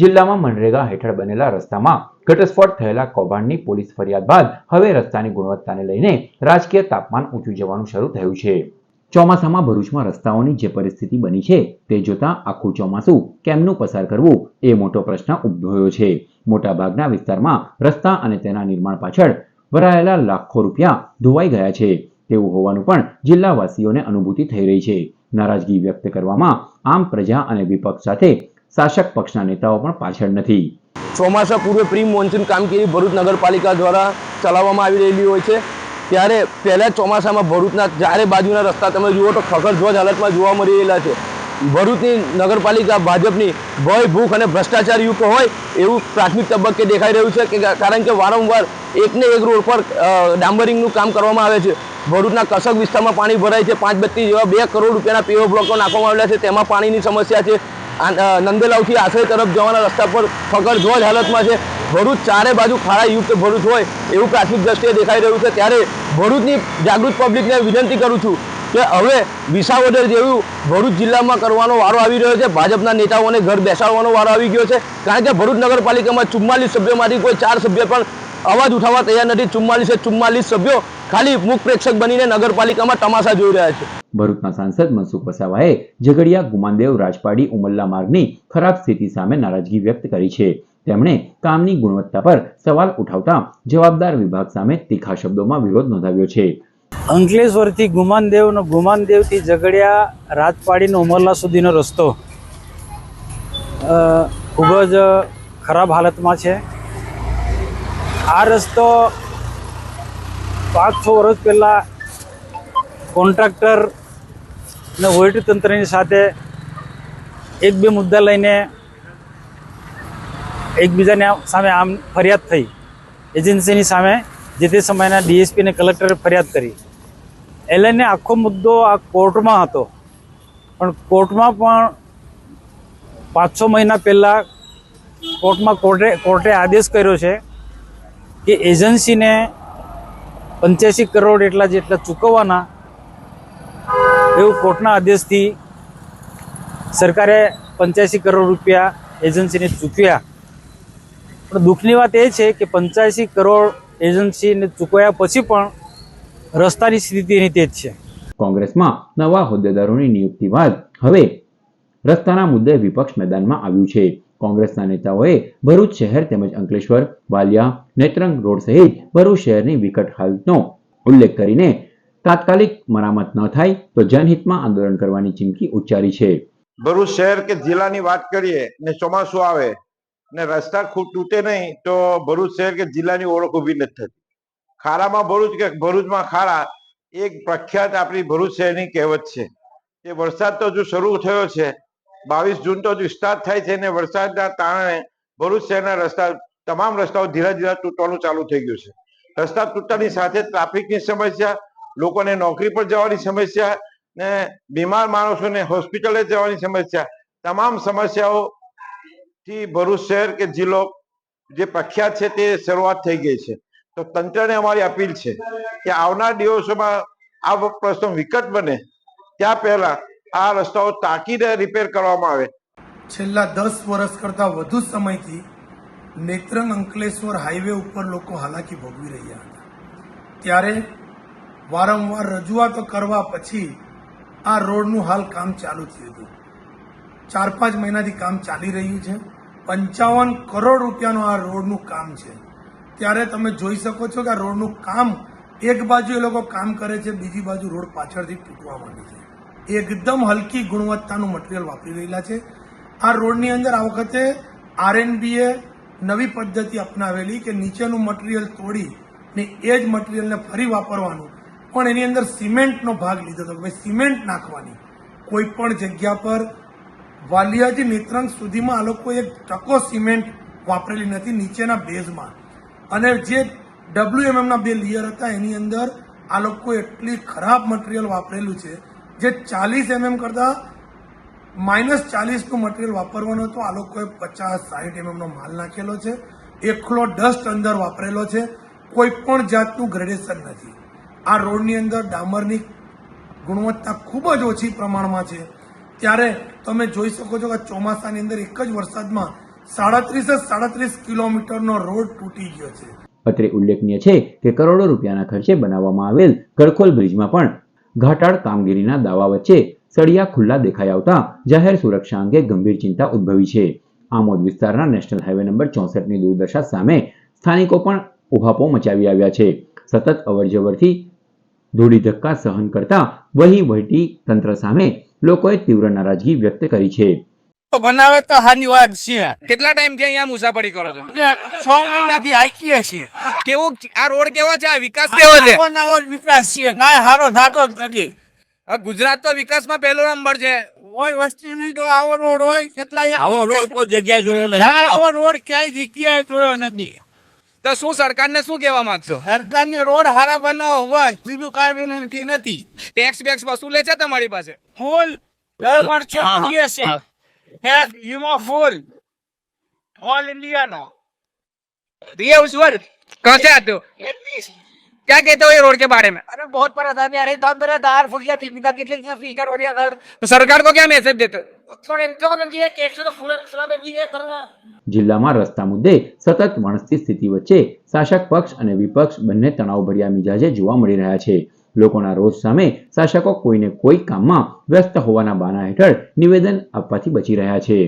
જિલ્લામાં મનરેગા હેઠળ બનેલા રસ્તામાં ઘટસ્ફોટ થયેલા કૌભાંડની પોલીસ ફરિયાદ બાદ હવે રસ્તાની ગુણવત્તાને લઈને રાજકીય તાપમાન ઊંચું જવાનું શરૂ થયું છે. ચોમાસામાં ભરૂચમાં રસ્તાઓની જે પરિસ્થિતિ બની છે તે જોતા આખું ચોમાસું કેમનું પસાર કરવું એ મોટો પ્રશ્ન ઉદ્ભવ્યો છે. મોટાભાગના વિસ્તારમાં રસ્તા અને તેના નિર્માણ પાછળ ભરાયેલા લાખો રૂપિયા ધોવાઈ ગયા છે. તેવું હોવાનું પણ જિલ્લાવાસીઓને અનુભૂતિ થઈ રહી છે. નારાજગી વ્યક્ત કરવામાં આમ પ્રજા અને વિપક્ષ સાથે શાસક પક્ષના નેતાઓ પણ પાછળ નથી. ચોમાસા પૂર્વે પ્રી મોન્સૂન કામગીરી ભરૂચ નગરપાલિકા દ્વારા ચલાવવામાં આવી રહેલી હોય છે. ત્યારે પહેલાં ચોમાસામાં ભરૂચના ચારે બાજુના રસ્તા તમે જુઓ તો ખખડધ્વજ હાલતમાં જોવા મળી રહેલા છે. ભરૂચની નગરપાલિકા ભાજપની ભય, ભૂખ અને ભ્રષ્ટાચાર યુક્ત હોય એવું પ્રાથમિક તબક્કે દેખાઈ રહ્યું છે કે કારણ કે વારંવાર એકને એક રોડ પર ડામ્બરિંગનું કામ કરવામાં આવે છે. ભરૂચના કસક વિસ્તારમાં પાણી ભરાય છે. પાંચ બત્તી જેવા બે કરોડ રૂપિયાના પીઓ બ્લોકો નાખવામાં આવેલા છે. તેમાં પાણીની સમસ્યા છે. નંદેલાવથી આશ્રય તરફ જવાના રસ્તા પર ફકડ ફકડધ્વજ હાલતમાં છે. ભરૂચ ચારે બાજુ ખાડા યુક્ત ભરૂચ હોય એવું પ્રાથમિક દ્રષ્ટિએ દેખાઈ રહ્યું છે. ત્યારે ભરૂચની જાગૃત પબ્લિકને વિનંતી કરું છું કે હવે વિસાવદર જેવું ભરૂચ જિલ્લામાં કરવાનો વારો આવી રહ્યો છે. ભાજપના નેતાઓને ઘર બેસાડવાનો વારો આવી ગયો છે. કારણ કે ભરૂચ નગરપાલિકામાં ચુમ્માલીસ સભ્યોમાંથી કોઈ ચાર સભ્ય પણ અવાજ ઉઠાવવા તૈયાર નથી. ચુમ્માલીસે ચુમ્માલીસ સભ્યો ખાલી મુખ પ્રેક્ષક બનીને નગરપાલિકામાં તમાશા જોઈ રહ્યા છે. ભરૂચના સાંસદ મનસુખ વસાવાએ ઝઘડિયા ગુમાનદેવ રાજપાડી ઉમલ્લા માર્ગની ખરાબ સ્થિતિ સામે નારાજગી વ્યક્ત કરી છે. તેમણે કામની ગુણવત્તા પર સવાલ ઉઠાવતા જવાબદાર વિભાગ સામે તીખા શબ્દોમાં વિરોધ નોંધાવ્યો છે. અંકલેશ્વરથી ગુમાનદેવનો ગુમાનદેવથી ઝઘડિયા રાજપાડીનો ઉમરલા સુધીનો રસ્તો અ, ખૂબ જ ખરાબ હાલતમાં છે. આ રસ્તો પાંચ છ વર્ષ પહેલાં કોન્ટ્રાક્ટર ને વહીવટી તંત્રની સાથે એક બે મુદ્દા લઈને એકબીજાને સામે આમ ફરિયાદ થઈ. એજન્સીની સામે જે તે સમયના ડીએસપી અને કલેક્ટરે ફરિયાદ કરી. એ લઈને આખો મુદ્દો આ કોર્ટમાં હતો. પણ કોર્ટમાં પણ પાંચ છ મહિના પહેલાં કોર્ટમાં કોર્ટે કોર્ટે આદેશ કર્યો છે કે એજન્સીને પંચ્યાસી કરોડ એટલા જેટલા ચૂકવવાના એવું કોર્ટના આદેશથી સરકારે પંચ્યાસી કરોડ રૂપિયા એજન્સીને ચૂકવ્યા. પણ દુઃખની વાત એ છે કે પંચ્યાસી કરોડ એજન્સીને ચૂકવ્યા પછી પણ રસ્તાની સ્થિતિ એની તે જ છે. કોંગ્રેસમાં નવા હોદ્દેદારોની નિયુક્તિ બાદ હવે રસ્તાના મુદ્દે વિપક્ષ મેદાનમાં આવ્યું છે. કોંગ્રેસના નેતાઓએ ભરૂચ શહેર તેમજ અંકલેશ્વર, વાલિયા, નેત્રંગ રોડ સહિત ભરૂચ શહેરની વિકટ હાલતનો ઉલ્લેખ કરીને તાત્કાલિક મરામત ન થાય તો જનહિતમાં આંદોલન કરવાની ચીમકી ઉચ્ચારી છે. ભરૂચ શહેર કે જિલ્લાની વાત કરીએ ને ચોમાસું આવે ને રસ્તા ખૂબ તૂટે નહીં તો ભરૂચ શહેર કે જિલ્લાની ઓળખ ઊભી નથી થતી. ખારામાં ભરૂચ કે ભરૂચમાં ખારા એક પ્રખ્યાત આપણી ભરૂચ શહેરની કહેવત છે એ વરસાદ તો હજુ શરૂ થયો છે બાવીસ જૂન તો સ્ટાર્ટ થાય છે ને વરસાદના કારણે ભરૂચ શહેરના રસ્તા, તમામ રસ્તાઓ ધીરે ધીરે તૂટવાનું ચાલુ થઈ ગયું છે. રસ્તા તૂટવાની સાથે ટ્રાફિકની સમસ્યા, લોકોને નોકરી પર જવાની સમસ્યા ને બીમાર માણસોને હોસ્પિટલે જવાની સમસ્યા, તમામ સમસ્યાઓ થી ભરૂચ શહેર કે જિલ્લો જે પ્રખ્યાત છે તે શરૂઆત થઈ ગઈ છે. તો તંત્રને અમારી અપીલ છે કે આવનાર દિવસોમાં આ પ્રશ્નો વિકટ બને. ત્યાં પહેલા આ રસ્તાઓ તાકીદે રિપેર કરવામાં આવે. છેલ્લા દસ વર્ષ કરતાં વધુ સમયથી નેત્રંગ અંકલેશ્વર હાઈવે ઉપર લોકો હાલાકી ભોગવી રહ્યા હતા. ત્યારે વારંવાર રજૂઆતો કરવા પછી આ રોડનું હાલ કામ ચાલુ થયું હતું. ચાર પાંચ મહિનાથી કામ ચાલી રહ્યું છે. પંચાવન કરોડ રૂપિયાનું આ રોડનું કામ છે. ત્યારે તમે જોઈ શકો છો કે આ રોડનું કામ એક બાજુ એ લોકો કામ કરે છે, બીજી બાજુ રોડ પાછળથી તૂટવા માંડે છે. એકદમ હલકી ગુણવત્તાનું મટીરિયલ વાપરી રહેલા છે. આ રોડની અંદર આ વખતે આરએનબીએ નવી પદ્ધતિ અપનાવેલી કે નીચેનું મટીરિયલ તોડી ને એ જ મટીરિયલને ફરી વાપરવાનું. પણ એની અંદર સિમેન્ટનો ભાગ લીધો હતો. ભાઈ સિમેન્ટ નાખવાની. કોઈ પણ જગ્યા પર વાલિયાથી નેત્રંગ સુધીમાં આ લોકો એક ટકો સિમેન્ટ વાપરેલી નથી નીચેના બેઝમાં અને જે ડબલ્યુએમએમના બે લેયર હતા, એની અંદર આ લોકો એટલી ખરાબ મટીરિયલ વાપરેલું છે જે ચાલીસ એમએમ કરતાં માઇનસ ચાલીસનું મટીરિયલ વાપરવાનું હતું. આ લોકોએ પચાસ સાઠ એમએમનો માલ નાખેલો છે. એકલો ડસ્ટ અંદર વાપરેલો છે. કોઈ પણ જાતનું ગ્રેડેશન નથી. આ રોડની અંદર ડામરની ગુણવત્તા ખૂબ જ ઓછી પ્રમાણમાં છે. ત્યારે તમે જોઈ શકો છો કે ચોમાસાની અંદર એક જ વરસાદમાં સાડત્રીસ જ સાડત્રીસ કિલોમીટરનો રોડ તૂટી ગયો છે. અત્રે ઉલ્લેખનીય છે કે કરોડો રૂપિયાના ખર્ચે બનાવવામાં આવેલ ગડખોલ બ્રિજમાં પણ ઘાટાળ કામગીરીના દાવા વચ્ચે સળિયા ખુલ્લા દેખાઈ આવતા જાહેર સુરક્ષા અંગે ગંભીર ચિંતા ઉદ્ભવી છે. આમોદ વિસ્તારના નેશનલ હાઈવે નંબર ચોસઠની દુર્દશા સામે સ્થાનિકો પણ ઉહાપો મચાવી આવ્યા છે. સતત અવરજવરથી ધૂળી ધક્કા સહન કરતા વહી વહીટી તંત્ર સામે લોકોએ તીવ્ર નારાજગી વ્યક્ત કરી છે. બનાવે તો હાની વાત છે. કેટલા ટાઈમથી અહીંયા મુસાફરી કરો છો? છ મહિનાથી આઈકીએ છીએ. કેવું આ રોડ કેવો છે? આ વિકાસ કેવો છે? નવો વિકાસ છે. કાંઈ હારો થતો જ નથી. ગુજરાત તો વિકાસમાં પહેલો નંબર છે. કોઈ વસ્તુ નહીં તો આવો રોડ હોય કેટલા આવો રોડ કોઈ જગ્યાએ જોયો નથી. આવો રોડ ક્યાંય જગ્યાએ જોયો નથી. તો શું સરકારને શું કહેવા માંગશો? સરકારની રોડ હારા બનાવો બસ બીજું કાંઈ નથી. ટેક્સ બેક્સ વસૂલે છે તમારી પાસે? ફૂલ દર વર્ષે છે હેડ વીમો ફૂલ ઓલ ઇન્ડિયાનો रिया उस वर्ग कहाँ से आते हो क्या कहते हो ये रोड के बारे में अरे बहुत परेशानी आ रही था मेरे दार फुट गया थी बिना किसी से स्पीकर हो रहा था तो सरकार को क्या मैसेज देते हो थोड़े इनको नहीं है कैसे तो फुल सलाह में भी है करना જિલ્લામાં રસ્તા મુદ્દે સતત વણસતી સ્થિતિ વચ્ચે શાસક પક્ષ અને વિપક્ષ બંને તણાવભર્યા મિજાજે જોવા મળી રહ્યા છે લોકોના રોષ સામે શાસકો કોઈને કોઈ કામમાં વ્યસ્ત હોવાના બાના હેઠળ નિવેદન આપવાથી બચી રહ્યા છે.